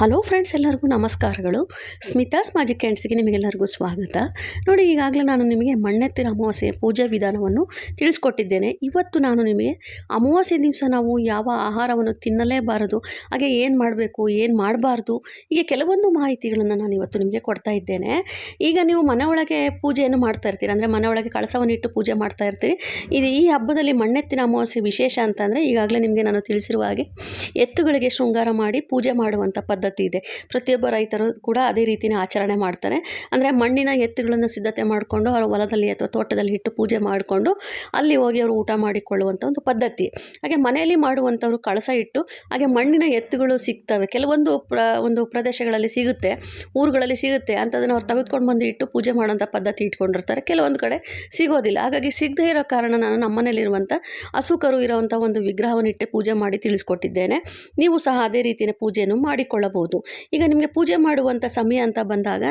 Hello friends, ಎಲ್ಲರಿಗೂ ನಮಸ್ಕಾರಗಳು. Smitha's magic ಕ್ಯಾಂಡ್ಸ್ಗೆ ನಿಮಗೆಲ್ಲರಿಗೂ ಸ್ವಾಗತ. ನೋಡಿ, ಈಗಾಗಲೇ ನಾನು ನಿಮಗೆ ಮಣ್ಣೆತ್ತಿನ ಅಮಾವಾಸ್ಯೆ ಪೂಜಾ ವಿಧಾನವನ್ನು ತಿಳಿಸ್ಕೊಟ್ಟಿದ್ದೇನೆ. ಇವತ್ತು ನಾನು ನಿಮಗೆ ಅಮಾವಾಸ್ಯೆ ದಿವಸ ನಾವು ಯಾವ ಆಹಾರವನ್ನು ತಿನ್ನಲೇಬಾರದು, ಹಾಗೆ ಏನು ಮಾಡಬೇಕು, ಏನು ಮಾಡಬಾರ್ದು, ಹೀಗೆ ಕೆಲವೊಂದು ಮಾಹಿತಿಗಳನ್ನು ನಾನು ಇವತ್ತು ನಿಮಗೆ ಕೊಡ್ತಾ ಇದ್ದೇನೆ. ಈಗ ನೀವು ಮನೆಯೊಳಗೆ ಪೂಜೆಯನ್ನು ಮಾಡ್ತಾ ಇರ್ತೀರಿ, ಅಂದರೆ ಮನೆಯೊಳಗೆ ಒಳಗೆ ಕಳಸವನ್ನು ಇಟ್ಟು ಪೂಜೆ ಮಾಡ್ತಾ ಇರ್ತೀರಿ. ಇದು ಈ ಹಬ್ಬದಲ್ಲಿ ಮಣ್ಣೆತ್ತಿನ ಅಮಾವಾಸ್ಯೆ ವಿಶೇಷ ಅಂತಂದರೆ ಈಗಾಗಲೇ ನಿಮಗೆ ನಾನು ತಿಳಿಸಿರುವ ಹಾಗೆ ಎತ್ತುಗಳಿಗೆ ಶೃಂಗಾರ ಮಾಡಿ ಪೂಜೆ ಮಾಡುವಂಥ ಪದ್ಧತಿ ಇದೆ. ಪ್ರತಿಯೊಬ್ಬ ರೈತರು ಕೂಡ ಅದೇ ರೀತಿನೇ ಆಚರಣೆ ಮಾಡ್ತಾರೆ. ಅಂದರೆ ಮಣ್ಣಿನ ಎತ್ತುಗಳನ್ನು ಸಿದ್ಧತೆ ಮಾಡಿಕೊಂಡು ಅವರ ಹೊಲದಲ್ಲಿ ಅಥವಾ ತೋಟದಲ್ಲಿ ಇಟ್ಟು ಪೂಜೆ ಮಾಡಿಕೊಂಡು ಅಲ್ಲಿ ಹೋಗಿ ಅವರು ಊಟ ಮಾಡಿಕೊಳ್ಳುವಂಥ ಒಂದು ಪದ್ಧತಿ. ಹಾಗೆ ಮನೆಯಲ್ಲಿ ಮಾಡುವಂಥವ್ರು ಕಳಸ ಇಟ್ಟು ಹಾಗೆ ಮಣ್ಣಿನ ಎತ್ತುಗಳು ಸಿಗ್ತವೆ. ಕೆಲವೊಂದು ಪ್ರ, ಒಂದು ಪ್ರದೇಶಗಳಲ್ಲಿ ಸಿಗುತ್ತೆ, ಊರುಗಳಲ್ಲಿ ಸಿಗುತ್ತೆ ಅಂಥದನ್ನು ಅವ್ರು ತೆಗೆದುಕೊಂಡು ಬಂದು ಇಟ್ಟು ಪೂಜೆ ಮಾಡೋಂಥ ಪದ್ಧತಿ ಇಟ್ಕೊಂಡಿರ್ತಾರೆ. ಕೆಲವೊಂದು ಕಡೆ ಸಿಗೋದಿಲ್ಲ. ಹಾಗಾಗಿ ಸಿಗದೇ ಇರೋ ಕಾರಣ ನಾನು ನಮ್ಮನೇಲಿರುವಂಥ ಹಸುಕರು ಇರುವಂಥ ಒಂದು ವಿಗ್ರಹವನ್ನು ಇಟ್ಟೆ ಪೂಜೆ ಮಾಡಿ ತಿಳಿಸ್ಕೊಟ್ಟಿದ್ದೇನೆ. ನೀವು ಸಹ ಅದೇ ರೀತಿಯ ಪೂಜೆಯನ್ನು ಮಾಡಿಕೊಳ್ಳಬಹುದು. ಈಗ ನಿಮಗೆ ಪೂಜೆ ಮಾಡುವಂಥ ಸಮಯ ಅಂತ ಬಂದಾಗ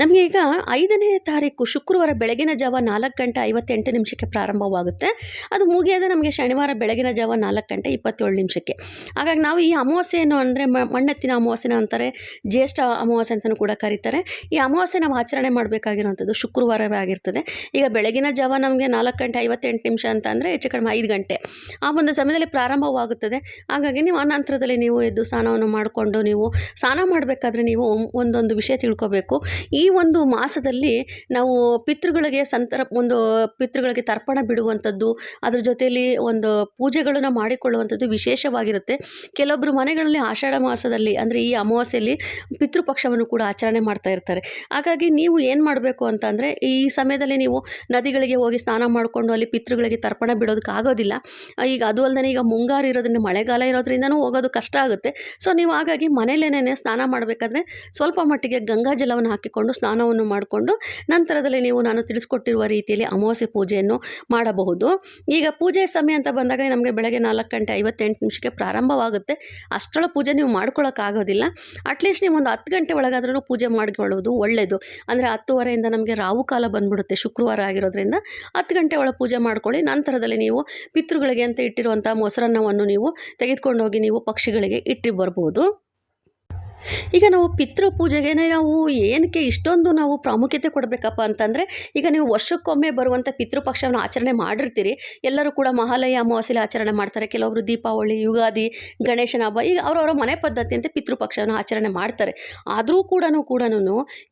ನಮಗೆ ಈಗ ಐದನೇ ತಾರೀಕು ಶುಕ್ರವಾರ ಬೆಳಗಿನ ಜಾವ ನಾಲ್ಕು ಗಂಟೆ ಐವತ್ತೆಂಟು ನಿಮಿಷಕ್ಕೆ ಪ್ರಾರಂಭವಾಗುತ್ತೆ. ಅದು ಮುಗಿಯೋದು ನಮಗೆ ಶನಿವಾರ ಬೆಳಗಿನ ಜಾವ ನಾಲ್ಕು ಗಂಟೆ ಇಪ್ಪತ್ತೇಳು ನಿಮಿಷಕ್ಕೆ. ಹಾಗಾಗಿ ನಾವು ಈ ಅಮಾವಾಸ್ಯೆಯನ್ನು ಅಂದರೆ ಮಣ್ಣೆತ್ತಿನ ಅಮಾವಾಸ್ಯನ ಅಂತಾರೆ, ಜ್ಯೇಷ್ಠ ಅಮಾವಾಸ್ಯೆ ಅಂತಲೂ ಕೂಡ ಕರೀತಾರೆ. ಈ ಅಮಾವಾಸ್ಯೆ ನಾವು ಆಚರಣೆ ಮಾಡಬೇಕಾಗಿರುವಂಥದ್ದು ಶುಕ್ರವಾರವೇ ಆಗಿರ್ತದೆ. ಈಗ ಬೆಳಗಿನ ಜಾವ ನಮಗೆ ನಾಲ್ಕು ಗಂಟೆ ಐವತ್ತೆಂಟು ನಿಮಿಷ ಅಂತ ಅಂದರೆ ಹೆಚ್ಚು ಕಡಿಮೆ ಐದು ಗಂಟೆ. ಆ ಒಂದು ಸಮಯದಲ್ಲಿ ಪ್ರಾರಂಭವಾಗುತ್ತದೆ. ಹಾಗಾಗಿ ನೀವು ಆ ನಂತರದಲ್ಲಿ ನೀವು ಎದ್ದು ಸ್ನಾನವನ್ನು ಮಾಡಿಕೊಂಡು ನೀವು ಸ್ನಾನ ಮಾಡಬೇಕಾದ್ರೆ ನೀವು ಒಂದೊಂದು ವಿಷಯ ತಿಳ್ಕೊಬೇಕು. ಈ ಒಂದು ಮಾಸದಲ್ಲಿ ನಾವು ಪಿತೃಗಳಿಗೆ ಸಂತರ, ಒಂದು ಪಿತೃಗಳಿಗೆ ತರ್ಪಣ ಬಿಡುವಂಥದ್ದು, ಅದ್ರ ಜೊತೆಯಲ್ಲಿ ಒಂದು ಪೂಜೆಗಳನ್ನು ಮಾಡಿಕೊಳ್ಳುವಂಥದ್ದು ವಿಶೇಷವಾಗಿರುತ್ತೆ. ಕೆಲವೊಬ್ಬರು ಮನೆಗಳಲ್ಲಿ ಆಷಾಢ ಮಾಸದಲ್ಲಿ, ಅಂದರೆ ಈ ಅಮಾವಾಸ್ಯೆಯಲ್ಲಿ ಪಿತೃಪಕ್ಷವನ್ನು ಕೂಡ ಆಚರಣೆ ಮಾಡ್ತಾ ಇರ್ತಾರೆ. ಹಾಗಾಗಿ ನೀವು ಏನು ಮಾಡಬೇಕು ಅಂತಂದರೆ ಈ ಸಮಯದಲ್ಲಿ ನೀವು ನದಿಗಳಿಗೆ ಹೋಗಿ ಸ್ನಾನ ಮಾಡಿಕೊಂಡು ಅಲ್ಲಿ ಪಿತೃಗಳಿಗೆ ತರ್ಪಣ ಬಿಡೋದಕ್ಕೆ ಆಗೋದಿಲ್ಲ. ಈಗ ಅದು ಅಲ್ಲದೆ ಈಗ ಮುಂಗಾರು ಇರೋದ್ರಿಂದ, ಮಳೆಗಾಲ ಇರೋದ್ರಿಂದನೂ ಹೋಗೋದು ಕಷ್ಟ ಆಗುತ್ತೆ. ಸೊ, ನೀವು ಹಾಗಾಗಿ ಮನೇಲೇನೇ ಸ್ನಾನ ಮಾಡಬೇಕಾದ್ರೆ ಸ್ವಲ್ಪ ಮಟ್ಟಿಗೆ ಗಂಗಾ ಜಲವನ್ನು ಹಾಕಿಕೊಂಡು ಸ್ನಾನವನ್ನು ಮಾಡಿಕೊಂಡು ನಂತರದಲ್ಲಿ ನೀವು ನಾನು ತಿಳಿಸ್ಕೊಟ್ಟಿರುವ ರೀತಿಯಲ್ಲಿ ಅಮಾವಾಸ್ಯೆ ಪೂಜೆಯನ್ನು ಮಾಡಬಹುದು. ಈಗ ಪೂಜೆ ಸಮಯ ಅಂತ ಬಂದಾಗ ನಮಗೆ ಬೆಳಗ್ಗೆ ನಾಲ್ಕು ಗಂಟೆ ಐವತ್ತೆಂಟು ನಿಮಿಷಕ್ಕೆ ಪ್ರಾರಂಭವಾಗುತ್ತೆ. ಅಷ್ಟರ ಪೂಜೆ ನೀವು ಮಾಡ್ಕೊಳ್ಳೋಕ್ಕಾಗೋದಿಲ್ಲ. ಅಟ್ಲೀಸ್ಟ್ ನೀವು ಒಂದು ಹತ್ತು ಗಂಟೆ ಒಳಗಾದ್ರೂ ಪೂಜೆ ಮಾಡಿಕೊಳ್ಳೋದು ಒಳ್ಳೆಯದು ಅಂದರೆ ಹತ್ತುವರೆಯಿಂದ ನಮಗೆ ರಾವು ಕಾಲ ಬಂದ್ಬಿಡುತ್ತೆ, ಶುಕ್ರವಾರ ಆಗಿರೋದ್ರಿಂದ. ಹತ್ತು ಗಂಟೆ ಒಳ ಪೂಜೆ ಮಾಡ್ಕೊಳ್ಳಿ. ನಂತರದಲ್ಲಿ ನೀವು ಪಿತೃಗಳಿಗೆ ಅಂತ ಇಟ್ಟಿರುವಂಥ ಮೊಸರನ್ನವನ್ನು ನೀವು ತೆಗೆದುಕೊಂಡು ಹೋಗಿ ನೀವು ಪಕ್ಷಿಗಳಿಗೆ ಇಟ್ಟು ಬರ್ಬೋದು. ಈಗ ನಾವು ಪಿತೃ ಪೂಜೆಗೆ ನಾವು ಏನಕ್ಕೆ ಇಷ್ಟೊಂದು ನಾವು ಪ್ರಾಮುಖ್ಯತೆ ಕೊಡಬೇಕಪ್ಪ ಅಂತಂದರೆ, ಈಗ ನೀವು ವರ್ಷಕ್ಕೊಮ್ಮೆ ಬರುವಂಥ ಪಿತೃಪಕ್ಷವನ್ನು ಆಚರಣೆ ಮಾಡಿರ್ತೀರಿ. ಎಲ್ಲರೂ ಕೂಡ ಮಹಾಲಯ, ಅಮಾವಾಸ್ಯೆಲಿ ಆಚರಣೆ ಮಾಡ್ತಾರೆ. ಕೆಲವೊಬ್ಬರು ದೀಪಾವಳಿ, ಯುಗಾದಿ, ಗಣೇಶನ ಹಬ್ಬ, ಈಗ ಅವರವರ ಮನೆ ಪದ್ಧತಿಯಂತೆ ಪಿತೃಪಕ್ಷವನ್ನು ಆಚರಣೆ ಮಾಡ್ತಾರೆ. ಆದರೂ ಕೂಡ ಕೂಡ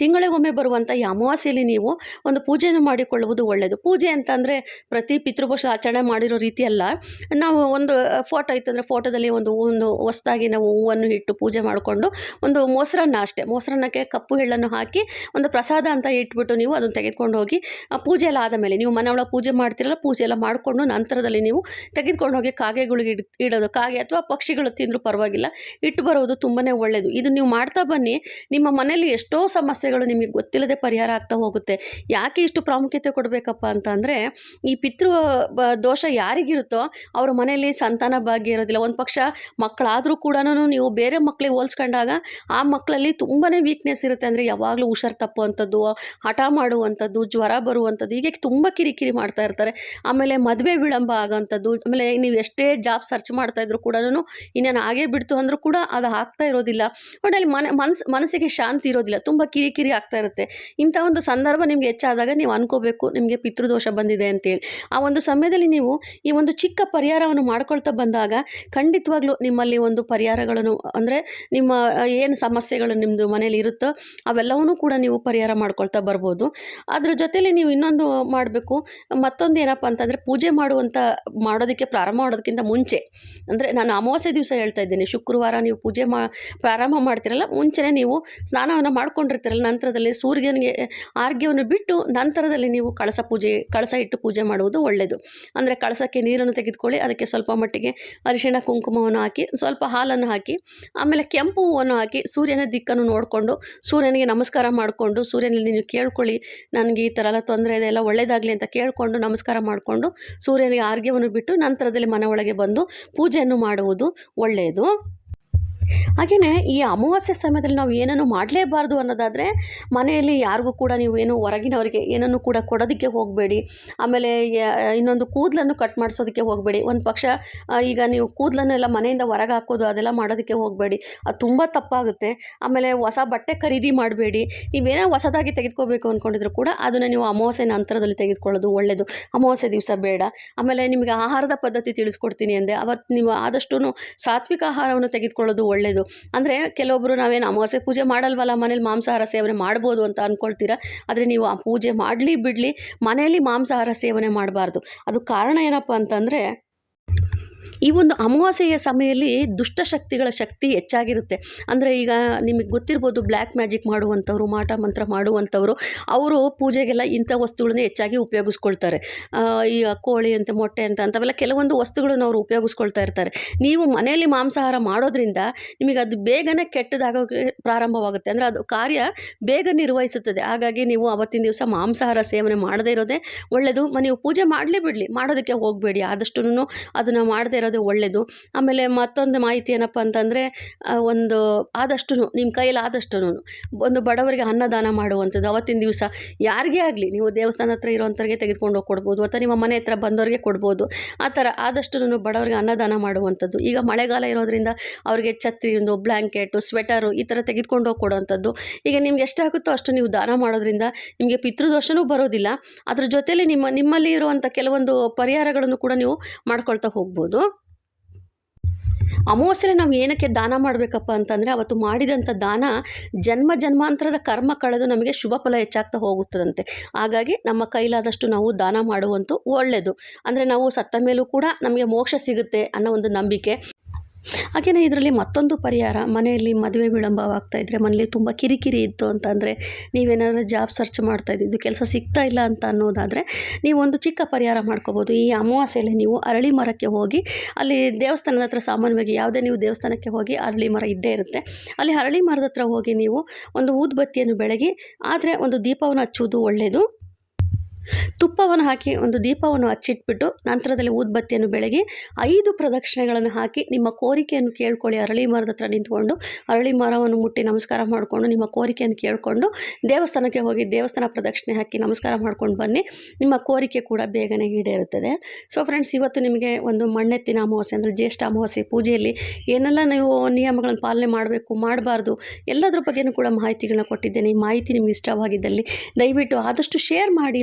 ತಿಂಗಳಿಗೊಮ್ಮೆ ಬರುವಂಥ ಈ ಅಮಾವಾಸ್ಯೆಯಲ್ಲಿ ನೀವು ಒಂದು ಪೂಜೆಯನ್ನು ಮಾಡಿಕೊಳ್ಳುವುದು ಒಳ್ಳೆಯದು ಪೂಜೆ ಅಂತಂದರೆ ಪ್ರತಿ ಪಿತೃಪಕ್ಷ ಆಚರಣೆ ಮಾಡಿರೋ ರೀತಿಯಲ್ಲ, ನಾವು ಒಂದು ಫೋಟೋ ಇತ್ತಂದರೆ ಫೋಟೋದಲ್ಲಿ ಒಂದು ಒಂದು ಹೊಸ್ದಾಗಿ ನಾವು ಹೂವನ್ನು ಇಟ್ಟು ಪೂಜೆ ಮಾಡಿಕೊಂಡು ಒಂದು ಮೊಸರನ್ನ ಅಷ್ಟೇ, ಮೊಸರನ್ನಕ್ಕೆ ಕಪ್ಪು ಎಳ್ಳನ್ನು ಹಾಕಿ ಒಂದು ಪ್ರಸಾದ ಅಂತ ಇಟ್ಬಿಟ್ಟು ನೀವು ಅದನ್ನು ತೆಗೆದುಕೊಂಡು ಹೋಗಿ ಪೂಜೆ ಎಲ್ಲ ಆದ ಮೇಲೆ ನೀವು ಮನೆಯೊಳಗೆ ಪೂಜೆ ಮಾಡ್ತಿರಲ್ಲ ಪೂಜೆ ಎಲ್ಲ ಮಾಡಿಕೊಂಡು ನಂತರದಲ್ಲಿ ನೀವು ತೆಗೆದುಕೊಂಡು ಹೋಗಿ ಕಾಗೆಗಳಿಗೆ ಇಡ್, ಇಡೋದು, ಕಾಗೆ ಅಥವಾ ಪಕ್ಷಿಗಳು ತಿಂದರೂ ಪರವಾಗಿಲ್ಲ, ಇಟ್ಟು ಬರೋದು ತುಂಬಾ ಒಳ್ಳೆಯದು ಇದು ನೀವು ಮಾಡ್ತಾ ಬನ್ನಿ, ನಿಮ್ಮ ಮನೆಯಲ್ಲಿ ಎಷ್ಟೋ ಸಮಸ್ಯೆಗಳು ನಿಮಗೆ ಗೊತ್ತಿಲ್ಲದೆ ಪರಿಹಾರ ಆಗ್ತಾ ಹೋಗುತ್ತೆ. ಯಾಕೆ ಇಷ್ಟು ಪ್ರಾಮುಖ್ಯತೆ ಕೊಡಬೇಕಪ್ಪ ಅಂತ ಅಂದರೆ ಈ ಪಿತೃ ದೋಷ ಯಾರಿಗಿರುತ್ತೋ ಅವ್ರ ಮನೆಯಲ್ಲಿ ಸಂತಾನ ಭಾಗ್ಯ ಇರೋದಿಲ್ಲ. ಒಂದು ಪಕ್ಷ ಮಕ್ಕಳಾದರೂ ಕೂಡ ನೀವು ಬೇರೆ ಮಕ್ಕಳಿಗೆ ಹೋಲ್ಸ್ಕೊಂಡಾಗ ಆ ಮಕ್ಕಳಲ್ಲಿ ತುಂಬಾ ವೀಕ್ನೆಸ್ ಇರುತ್ತೆ ಅಂದರೆ ಯಾವಾಗಲೂ ಹುಷಾರು ತಪ್ಪುವಂಥದ್ದು, ಹಠ ಮಾಡುವಂಥದ್ದು, ಜ್ವರ ಬರುವಂಥದ್ದು, ಹೀಗೆ ತುಂಬ ಕಿರಿಕಿರಿ ಮಾಡ್ತಾ ಇರ್ತಾರೆ. ಆಮೇಲೆ ಮದುವೆ ವಿಳಂಬ ಆಗೋಂಥದ್ದು ಆಮೇಲೆ ನೀವು ಎಷ್ಟೇ ಜಾಬ್ ಸರ್ಚ್ ಮಾಡ್ತಾ ಇದ್ರು ಕೂಡ ಇನ್ನೇನು ಆಗೇ ಬಿಡ್ತು ಅಂದರೂ ಕೂಡ ಅದು ಆಗ್ತಾ ಇರೋದಿಲ್ಲ. ಬಟ್ ಅಲ್ಲಿ ಮನ ಮನಸ್ಸು ಮನಸ್ಸಿಗೆ ಶಾಂತಿ ಇರೋದಿಲ್ಲ, ತುಂಬ ಕಿರಿಕಿರಿ ಆಗ್ತಾ ಇರುತ್ತೆ. ಇಂಥ ಒಂದು ಸಂದರ್ಭ ನಿಮ್ಗೆ ಹೆಚ್ಚಾದಾಗ ನೀವು ಅನ್ಕೋಬೇಕು, ನಿಮಗೆ ಪಿತೃದೋಷ ಬಂದಿದೆ ಅಂತೇಳಿ. ಆ ಒಂದು ಸಮಯದಲ್ಲಿ ನೀವು ಈ ಒಂದು ಚಿಕ್ಕ ಪರಿಹಾರವನ್ನು ಮಾಡ್ಕೊಳ್ತಾ ಬಂದಾಗ ಖಂಡಿತವಾಗ್ಲೂ ನಿಮ್ಮಲ್ಲಿ ಒಂದು ಪರಿಹಾರಗಳನ್ನು ಅಂದರೆ ನಿಮ್ಮ ಏನು ಸಮಸ್ಯೆಗಳು ನಿಮ್ಮದು ಮನೇಲಿ ಇರುತ್ತೋ ಅವೆಲ್ಲವನ್ನೂ ಕೂಡ ನೀವು ಪರಿಹಾರ ಮಾಡ್ಕೊಳ್ತಾ ಬರ್ಬೋದು. ಅದ್ರ ಜೊತೆಲಿ ನೀವು ಇನ್ನೊಂದು ಮಾಡಬೇಕು, ಮತ್ತೊಂದು ಏನಪ್ಪ ಅಂತಂದರೆ ಪೂಜೆ ಮಾಡುವಂಥ ಮಾಡೋದಕ್ಕೆ ಪ್ರಾರಂಭ ಮಾಡೋದಕ್ಕಿಂತ ಮುಂಚೆ, ಅಂದರೆ ನಾನು ಅಮಾವಾಸ್ಯೆ ದಿವಸ ಹೇಳ್ತಾ ಇದ್ದೀನಿ, ಶುಕ್ರವಾರ ನೀವು ಪೂಜೆ ಮಾ, ಪ್ರಾರಂಭ ಮಾಡ್ತಿರಲ್ಲ, ಮುಂಚೆನೇ ನೀವು ಸ್ನಾನವನ್ನು ಮಾಡ್ಕೊಂಡಿರ್ತೀರಲ್ಲ, ನಂತರದಲ್ಲಿ ಸೂರ್ಯನಿಗೆ ಆರ್ಗ್ಯವನ್ನು ಬಿಟ್ಟು ನಂತರದಲ್ಲಿ ನೀವು ಕಳಸ ಪೂಜೆ, ಕಳಸ ಇಟ್ಟು ಪೂಜೆ ಮಾಡುವುದು ಒಳ್ಳೆಯದು. ಅಂದರೆ ಕಳಸಕ್ಕೆ ನೀರನ್ನು ತೆಗೆದುಕೊಳ್ಳಿ, ಅದಕ್ಕೆ ಸ್ವಲ್ಪ ಮಟ್ಟಿಗೆ ಅರಿಶಿಣ, ಕುಂಕುಮವನ್ನು ಹಾಕಿ, ಸ್ವಲ್ಪ ಹಾಲನ್ನು ಹಾಕಿ, ಆಮೇಲೆ ಕೆಂಪು ಹೂವನ್ನು ಹಾಕಿ ಸೂರ್ಯನ ದಿಕ್ಕನ್ನು ನೋಡಿಕೊಂಡು ಸೂರ್ಯನಿಗೆ ನಮಸ್ಕಾರ ಮಾಡಿಕೊಂಡು ಸೂರ್ಯನಲ್ಲಿ ನೀವು ಕೇಳ್ಕೊಳ್ಳಿ, ನನಗೆ ಈ ಥರ ಎಲ್ಲ ತೊಂದರೆ ಇದೆ, ಎಲ್ಲ ಒಳ್ಳೆಯದಾಗಲಿ ಅಂತ ಕೇಳಿಕೊಂಡು ನಮಸ್ಕಾರ ಮಾಡಿಕೊಂಡು ಸೂರ್ಯನಿಗೆ ಆರ್ಗ್ಯವನ್ನು ಬಿಟ್ಟು ನಂತರದಲ್ಲಿ ಮನೆ ಒಳಗೆ ಬಂದು ಪೂಜೆಯನ್ನು ಮಾಡುವುದು ಒಳ್ಳೆಯದು ಹಾಗೆಯೇ ಈ ಅಮಾವಾಸ್ಯೆ ಸಮಯದಲ್ಲಿ ನಾವು ಏನನ್ನು ಮಾಡಲೇಬಾರ್ದು ಅನ್ನೋದಾದರೆ ಮನೆಯಲ್ಲಿ ಯಾರಿಗೂ ಕೂಡ ನೀವು ಏನು ಹೊರಗಿನವರಿಗೆ ಏನನ್ನು ಕೂಡ ಕೊಡೋದಕ್ಕೆ ಹೋಗಬೇಡಿ. ಆಮೇಲೆ ಇನ್ನೊಂದು ಕೂದಲನ್ನು ಕಟ್ ಮಾಡಿಸೋದಕ್ಕೆ ಹೋಗಬೇಡಿ. ಒಂದು ಪಕ್ಷ ಈಗ ನೀವು ಕೂದಲನ್ನು ಎಲ್ಲ ಮನೆಯಿಂದ ಹೊರಗೆ ಹಾಕೋದು ಅದೆಲ್ಲ ಮಾಡೋದಕ್ಕೆ ಹೋಗಬೇಡಿ. ಅದು ತುಂಬ ತಪ್ಪಾಗುತ್ತೆ. ಆಮೇಲೆ ಹೊಸ ಬಟ್ಟೆ ಖರೀದಿ ಮಾಡಬೇಡಿ. ನೀವೇನೋ ಹೊಸದಾಗಿ ತೆಗೆದುಕೋಬೇಕು ಅಂದ್ಕೊಂಡಿದ್ರು ಕೂಡ ಅದನ್ನು ನೀವು ಅಮಾವಾಸ್ಯ ನಂತರದಲ್ಲಿ ತೆಗೆದುಕೊಳ್ಳೋದು ಒಳ್ಳೆಯದು ಅಮಾವಾಸ್ಯೆ ದಿವಸ ಬೇಡ. ಆಮೇಲೆ ನಿಮಗೆ ಆಹಾರದ ಪದ್ಧತಿ ತಿಳಿಸ್ಕೊಡ್ತೀನಿ ಅಂದೆ. ಅವತ್ತು ನೀವು ಆದಷ್ಟು ಸಾತ್ವಿಕ ಆಹಾರವನ್ನು ತೆಗೆದುಕೊಳ್ಳೋದು ಒಳ್ಳೆಯದು ಅಂದರೆ ಕೆಲವೊಬ್ಬರು ನಾವೇನು ಅಮಾವಾಸ್ಯೆ ಪೂಜೆ ಮಾಡಲ್ವಲ್ಲ ಮನೇಲಿ ಮಾಂಸಾಹಾರ ಸೇವನೆ ಮಾಡ್ಬೋದು ಅಂತ ಅಂದ್ಕೊಳ್ತೀರಾ ಆದರೆ ನೀವು ಆ ಪೂಜೆ ಮಾಡಲಿ ಬಿಡಲಿ ಮನೆಯಲ್ಲಿ ಮಾಂಸಾಹಾರ ಸೇವನೆ ಮಾಡಬಾರ್ದು. ಅದು ಕಾರಣ ಏನಪ್ಪ ಅಂತಂದರೆ ಈ ಒಂದು ಅಮಾವಾಸ್ಯೆಯ ಸಮಯದಲ್ಲಿ ದುಷ್ಟಶಕ್ತಿಗಳ ಶಕ್ತಿ ಹೆಚ್ಚಾಗಿರುತ್ತೆ. ಅಂದರೆ ಈಗ ನಿಮಗೆ ಗೊತ್ತಿರ್ಬೋದು ಬ್ಲ್ಯಾಕ್ ಮ್ಯಾಜಿಕ್ ಮಾಡುವಂಥವ್ರು, ಮಾಟ ಮಂತ್ರ ಮಾಡುವಂಥವ್ರು, ಅವರು ಪೂಜೆಗೆಲ್ಲ ಇಂಥ ವಸ್ತುಗಳನ್ನೇ ಹೆಚ್ಚಾಗಿ ಉಪಯೋಗಿಸ್ಕೊಳ್ತಾರೆ. ಈ ಕೋಳಿ ಅಂತ, ಮೊಟ್ಟೆ ಅಂತ, ಅಂಥವೆಲ್ಲ ಕೆಲವೊಂದು ವಸ್ತುಗಳನ್ನು ಅವರು ಉಪಯೋಗಿಸ್ಕೊಳ್ತಾ ಇರ್ತಾರೆ. ನೀವು ಮನೆಯಲ್ಲಿ ಮಾಂಸಾಹಾರ ಮಾಡೋದ್ರಿಂದ ನಿಮಗೆ ಅದು ಬೇಗನೆ ಕೆಟ್ಟದಾಗೋಕ್ಕೆ ಪ್ರಾರಂಭವಾಗುತ್ತೆ. ಅಂದರೆ ಅದು ಕಾರ್ಯ ಬೇಗ ನಿರ್ವಹಿಸುತ್ತದೆ. ಹಾಗಾಗಿ ನೀವು ಅವತ್ತಿನ ದಿವಸ ಮಾಂಸಾಹಾರ ಸೇವನೆ ಮಾಡದೇ ಇರೋದೇ ಒಳ್ಳೆಯದು ನೀವು ಪೂಜೆ ಮಾಡಲಿ ಬಿಡಲಿ. ಮಾಡೋದಕ್ಕೆ ಹೋಗಬೇಡಿ. ಆದಷ್ಟು ಅದನ್ನು ಮಾಡದೇ ಇರೋದೇ ಒಳ್ಳೆಯದು ಆಮೇಲೆ ಮತ್ತೊಂದು ಮಾಹಿತಿ ಏನಪ್ಪ ಅಂತಂದರೆ ಒಂದು ಆದಷ್ಟು ನಿಮ್ಮ ಕೈಯಲ್ಲಿ ಆದಷ್ಟು ಒಂದು ಬಡವರಿಗೆ ಅನ್ನದಾನ ಮಾಡುವಂಥದ್ದು ಅವತ್ತಿನ ದಿವಸ. ಯಾರಿಗೇ ಆಗಲಿ, ನೀವು ದೇವಸ್ಥಾನ ಹತ್ರ ಇರೋವಂಥವ್ರಿಗೆ ತೆಗೆದುಕೊಂಡು ಹೋಗಿ ಕೊಡ್ಬೋದು, ಅಥವಾ ನಿಮ್ಮ ಮನೆ ಹತ್ರ ಬಂದವರಿಗೆ ಕೊಡ್ಬೋದು. ಆ ಥರ ಆದಷ್ಟು ಬಡವರಿಗೆ ಅನ್ನದಾನ ಮಾಡುವಂಥದ್ದು. ಈಗ ಮಳೆಗಾಲ ಇರೋದ್ರಿಂದ ಅವರಿಗೆ ಛತ್ರಿ ಒಂದು ಬ್ಲ್ಯಾಂಕೆಟು ಸ್ವೆಟರು ಈ ಥರ ತೆಗೆದುಕೊಂಡು ಹೋಗಿ ಕೊಡುವಂಥದ್ದು. ಈಗ ನಿಮ್ಗೆ ಎಷ್ಟಾಗುತ್ತೋ ಅಷ್ಟು ನೀವು ದಾನ ಮಾಡೋದ್ರಿಂದ ನಿಮಗೆ ಪಿತೃದೋಷನೂ ಬರೋದಿಲ್ಲ. ಅದ್ರ ಜೊತೆಲಿ ನಿಮ್ಮ, ನಿಮ್ಮಲ್ಲಿ ಇರುವಂಥ ಕೆಲವೊಂದು ಪರಿಹಾರಗಳನ್ನು ಕೂಡ ನೀವು ಮಾಡ್ಕೊಳ್ತಾ ಹೋಗ್ಬೋದು. ಅಮಾವಾಸ್ಯೆಲಿ ನಾವು ಏನಕ್ಕೆ ದಾನ ಮಾಡಬೇಕಪ್ಪ ಅಂತಂದರೆ ಅವತ್ತು ಮಾಡಿದಂಥ ದಾನ ಜನ್ಮ ಜನ್ಮಾಂತರದ ಕರ್ಮ ಕಳೆದು ನಮಗೆ ಶುಭ ಫಲ ಹೆಚ್ಚಾಗ್ತಾ ಹೋಗುತ್ತದಂತೆ. ಹಾಗಾಗಿ ನಮ್ಮ ಕೈಲಾದಷ್ಟು ನಾವು ದಾನ ಮಾಡುವಂತೂ ಒಳ್ಳೆಯದು ಅಂದರೆ ನಾವು ಸತ್ತ ಮೇಲೂ ಕೂಡ ನಮಗೆ ಮೋಕ್ಷ ಸಿಗುತ್ತೆ ಅನ್ನೋ ಒಂದು ನಂಬಿಕೆ. ಹಾಗೆಯೇ ಇದರಲ್ಲಿ ಮತ್ತೊಂದು ಪರಿಹಾರ, ಮನೆಯಲ್ಲಿ ಮದುವೆ ವಿಳಂಬವಾಗ್ತಾ ಇದ್ದರೆ ಮನೇಲಿ ತುಂಬ ಕಿರಿಕಿರಿ ಇತ್ತು ಅಂತಂದರೆ ನೀವೇನಾದರೂ ಜಾಬ್ ಸರ್ಚ್ ಮಾಡ್ತಾ ಇದ್ದಿದ್ದು ಕೆಲಸ ಸಿಗ್ತಾ ಇಲ್ಲ ಅಂತ ಅನ್ನೋದಾದರೆ ನೀವು ಒಂದು ಚಿಕ್ಕ ಪರಿಹಾರ ಮಾಡ್ಕೋಬೋದು. ಈ ಅಮಾವಾಸ್ಯೆಯಲ್ಲಿ ನೀವು ಅರಳಿ ಮರಕ್ಕೆ ಹೋಗಿ ಅಲ್ಲಿ ದೇವಸ್ಥಾನದ ಹತ್ರ ಸಾಮಾನ್ಯವಾಗಿ ಯಾವುದೇ ನೀವು ದೇವಸ್ಥಾನಕ್ಕೆ ಹೋಗಿ ಅರಳಿ ಮರ ಇದ್ದೇ ಇರುತ್ತೆ. ಅಲ್ಲಿ ಅರಳಿ ಮರದ ಹತ್ರ ಹೋಗಿ ನೀವು ಒಂದು ಊದುಬತ್ತಿಯನ್ನು ಬೆಳಗಿ ಆದರೆ ಒಂದು ದೀಪವನ್ನು ಹಚ್ಚುವುದು ಒಳ್ಳೆಯದು ತುಪ್ಪವನ್ನು ಹಾಕಿ ಒಂದು ದೀಪವನ್ನು ಹಚ್ಚಿಟ್ಬಿಟ್ಟು ನಂತರದಲ್ಲಿ ಊದ್ಬತ್ತಿಯನ್ನು ಬೆಳಗಿ ಐದು ಪ್ರದಕ್ಷಿಣೆಗಳನ್ನು ಹಾಕಿ ನಿಮ್ಮ ಕೋರಿಕೆಯನ್ನು ಕೇಳ್ಕೊಳ್ಳಿ. ಅರಳಿ ಮರದ ಹತ್ರ ನಿಂತ್ಕೊಂಡು ಅರಳಿ ಮರವನ್ನು ಮುಟ್ಟಿ ನಮಸ್ಕಾರ ಮಾಡಿಕೊಂಡು ನಿಮ್ಮ ಕೋರಿಕೆಯನ್ನು ಕೇಳಿಕೊಂಡು ದೇವಸ್ಥಾನಕ್ಕೆ ಹೋಗಿ ದೇವಸ್ಥಾನ ಪ್ರದಕ್ಷಿಣೆ ಹಾಕಿ ನಮಸ್ಕಾರ ಮಾಡ್ಕೊಂಡು ಬನ್ನಿ. ನಿಮ್ಮ ಕೋರಿಕೆ ಕೂಡ ಬೇಗನೆ ಈಡೇರುತ್ತದೆ. ಸೊ ಫ್ರೆಂಡ್ಸ್ ಇವತ್ತು ನಿಮಗೆ ಒಂದು ಮಣ್ಣೆತ್ತಿನ ಅಮಾವಾಸ್ಯೆ ಅಂದರೆ ಜ್ಯೇಷ್ಠ ಅಮಾವಾಸ್ಯೆ ಪೂಜೆಯಲ್ಲಿ ಏನೆಲ್ಲ ನೀವು ನಿಯಮಗಳನ್ನು ಪಾಲನೆ ಮಾಡಬೇಕು, ಮಾಡಬಾರ್ದು, ಎಲ್ಲದರ ಬಗ್ಗೆಯೂ ಕೂಡ ಮಾಹಿತಿಗಳನ್ನ ಕೊಟ್ಟಿದ್ದೇನೆ. ಈ ಮಾಹಿತಿ ನಿಮ್ಗೆ ಇಷ್ಟವಾಗಿದ್ದಲ್ಲಿ ದಯವಿಟ್ಟು ಆದಷ್ಟು ಶೇರ್ ಮಾಡಿ